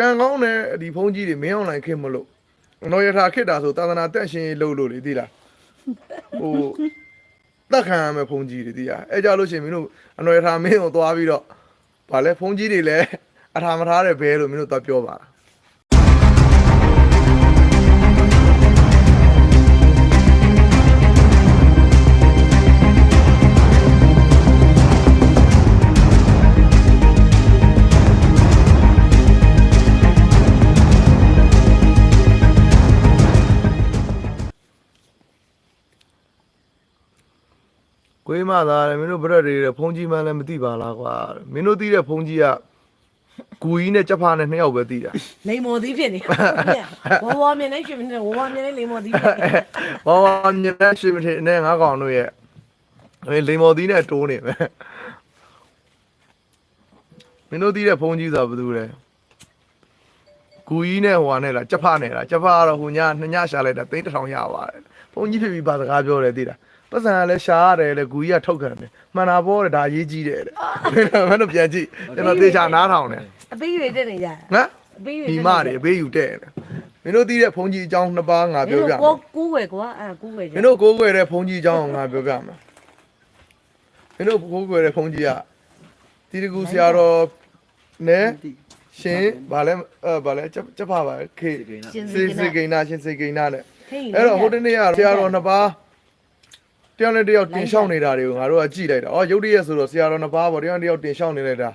ကံကောင်းတဲ့ဒီဖုန်းကြီးတွေမင်းအွန်လိုင်းခင်မလို့နော်ရထားခစ်တာဆိုသာသနာတက်ရှင်လို့လို့လေသိလားဟိုတက်ခံရမယ်ဖုန်းကြီးတွေသိလားအဲကြလို့ရှိရင်မင်းတို့အနော်ရထားမင်းကိုသွားပြီးတော့ဗာလဲဖုန်းကြီးတွေလည်းအထာမထားတဲ့ဘဲလို့မင်းတို့သွားပြောပါလား ကိုေးမသားတယ်မင်းတို့ဘရက်တွေတဲ့ဖုန်းကြီးမှန်းလည်းမသိပါလားကွာမင်းတို့သိတဲ့ဖုန်းကြီးကဂူကြီးနဲ့ကြက်ဖားနဲ့နှစ်ယောက်ပဲသိတာလိန်မော်သီးဖြစ်နေဝဝမြင်နေရှင်နေဝဝမြင်နေလိန်မော်သီးဖြစ်နေဘာဘာမြင်တဲ့ရှင်မထင်နဲ့ငါးကောင်တို့ရဲ့အဲလိန်မော်သီးနဲ့တိုးနေမယ်မင်းတို့သိတဲ့ဖုန်းကြီးဆိုတာဘာလို့လဲဂူကြီးနဲ့ဟိုဟာနဲ့လားကြက်ဖားနဲ့လားကြက်ဖားကတော့ဟိုညနှစ်ညရှာလိုက်တာသိန်းတစ်ထောင်ရပါတယ်ဖုန်းကြီးဖြစ်ပြီးဘာစကားပြောတယ်သိလား ပတ်စံကလည်းရှာရတယ်လေဂူကြီးကထုတ်ခံတယ်မှန်တာပေါ့တဲ့ဒါရေးကြီးတယ်တဲ့မင်းတို့ပြန်ကြည့်ကျွန်တော်သေချာနားထောင်တယ်အပေးတွေတက်နေကြငါအပေးတွေဒီမတွေအပေးယူတဲ့တယ်မင်းတို့သိတဲ့ဖုန်းကြီးအကြောင်းနှစ်ပါးငါပြောပြမယ်ကိုကူးွယ်ကွာအဲကူးွယ်မင်းတို့ကိုးကွယ်တဲ့ဖုန်းကြီးအကြောင်းကိုငါပြောပြမယ်မင်းတို့ကိုးကွယ်တဲ့ဖုန်းကြီးကတီတကူဆရာတော်နဲ့ရှင်ဗာလဲအဲဗာလဲချက်ချက်ဖပါခေရှင်စေစီစေကကိန်းနာရှင်စေကိန်းနာနဲ့ဟေးအဲ့တော့ဟိုတနေ့ကဆရာတော်နှစ်ပါး တယောက်နဲ့တယောက်တင်လျှောက်နေတာတွေကိုငါတို့ကကြည့်လိုက်တာအော်ရုပ်တရက်ဆိုတော့ဆရာတော်နှစ်ပါးပေါ့တယောက်နဲ့တယောက်တင်လျှောက်နေလိုက်တာ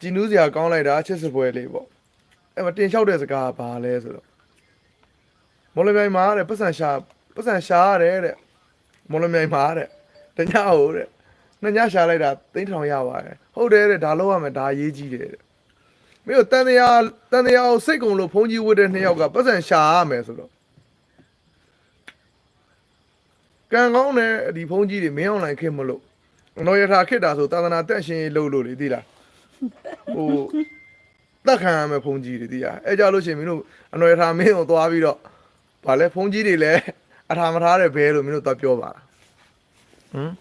ကြည်နူးစရာကောင်းလိုက်တာချစ်စပွဲလေးပေါ့အဲ့မှာတင်လျှောက်တဲ့စကားကဘာလဲဆိုတော့မော်လမြိုင်မှာတဲ့ပတ်စံရှာပတ်စံရှာရတယ်တဲ့မော်လမြိုင်မှာတဲ့တညဟုတ်တဲ့နှစ်ညရှာလိုက်တာသိန်းထောင်ရပါတယ်ဟုတ်တယ်တဲ့ဒါလောက်ရမယ်ဒါအရေးကြီးတယ်တဲ့မင်းတို့တန်တရားတန်တရားကိုစိတ်ကုံလို့ဖုန်းကြီးဝတ်တဲ့နှစ်ယောက်ကပတ်စံရှာရမယ်ဆိုတော့ ကံကောင်းတဲ့ဒီဖုန်းကြီးတွေမင်းအွန်လိုင်းခင်မလို့နော်ရထားခစ်တာဆိုသာသနာတက်ရှင်လို့လို့လေသိလားဟိုတက်ခံရမယ်ဖုန်းကြီးတွေသိလားအဲကြလို့ရှိရင်မင်းတို့အနော်ရထားမင်းကိုသွားပြီးတော့ဗာလဲဖုန်းကြီးတွေလည်းအထာမထားတဲ့ဘဲလို့မင်းတို့သွားပြောပါလားဟမ်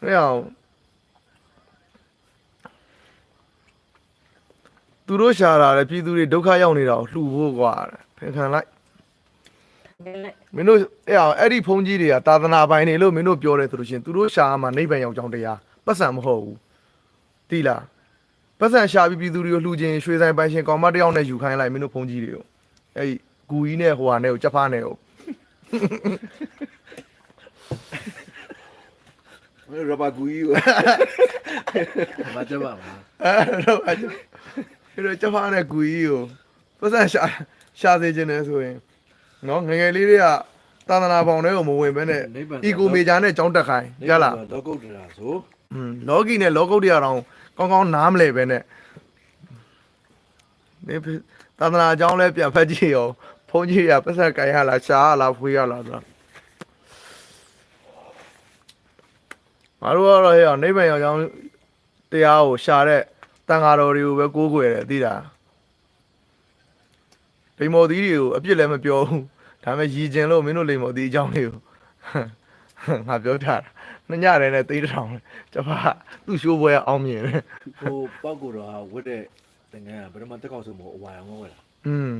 ဟဲ့အောင်သူတို့ရှာတာလေပြည်သူတွေဒုက္ခရောက်နေတာကိုလှူဖို့ကွာဖင်ခံလိုက် မင်းတို့အဲ့အောင်အဲ့ဒီဖုန်းကြီးတွေကသာသနာပိုင်တွေလို့မင်းတို့ပြောတယ်ဆိုလို့ရှရင်သူတို့ရှာမှာနိဗ္ဗာန်ရောက်ကြောင်းတရားပတ်စံမဟုတ်ဘူးတိလားပတ်စံရှာပြီးပြည်သူတွေကိုလှူခြင်းရွှေဆိုင်ပိုင်ရှင်ကောင်မတစ်ယောက်နဲ့ယူခိုင်းလိုက်မင်းတို့ဖုန်းကြီးတွေကိုအဲ့ဒီဂူကြီးနဲ့ဟိုဟာနဲ့ကိုကြက်ဖားနဲ့ကိုရဘာကူကြီးကိုမကြပါဘူးအဲ့တော့အဲ့တော့ကြက်ဖားနဲ့ဂူကြီးကိုပတ်စံရှာရှာစေခြင်းနဲ့ဆိုရင် နော်ငယ်ငယ်လေးတွေကသာသနာပေါင်တွေကိုမဝင်ဘဲနဲ့အီကိုမေဂျာနဲ့ကြောင်းတက်ခိုင်းရလားတော့ကုတ်တရာဆိုอืมလောကီနဲ့လောကုတ်တရားတောင်ကောင်းကောင်းနားမလဲပဲနဲ့ဒီသာသနာအကြောင်းလဲပြန်ဖက်ကြည့်ရောဘုန်းကြီးကပတ်သက်ကြရလားရှားရလားဖွေးရလားဆိုတာမတို့ကတော့ဟဲ့အောင်နိဗ္ဗာန်ရောက်ကြောင်းတရားကိုရှာတဲ့တန်ဃာတော်တွေကိုပဲကိုးကွယ်တယ်သိလား လိမ္မော်သီးတွေကိုအပြစ်လည်းမပြောဘူးဒါပေမဲ့ရည်ကျင်လို့မင်းတို့လိမ္မော်သီးအကြောင်းလေးကိုငါပြောထားတာနှစ်ညတည်းနဲ့သိတဲ့ထောင်ကျဖာသူ့ရှိုးပွဲအောင်မြင်တယ်ဟိုပောက်ကိုတော့ဝတ်တဲ့တငန်းကဘယ်တော့မှတက်ကောက်ဆိုမဟုတ်အဝါရောင်းဝဲတာอืม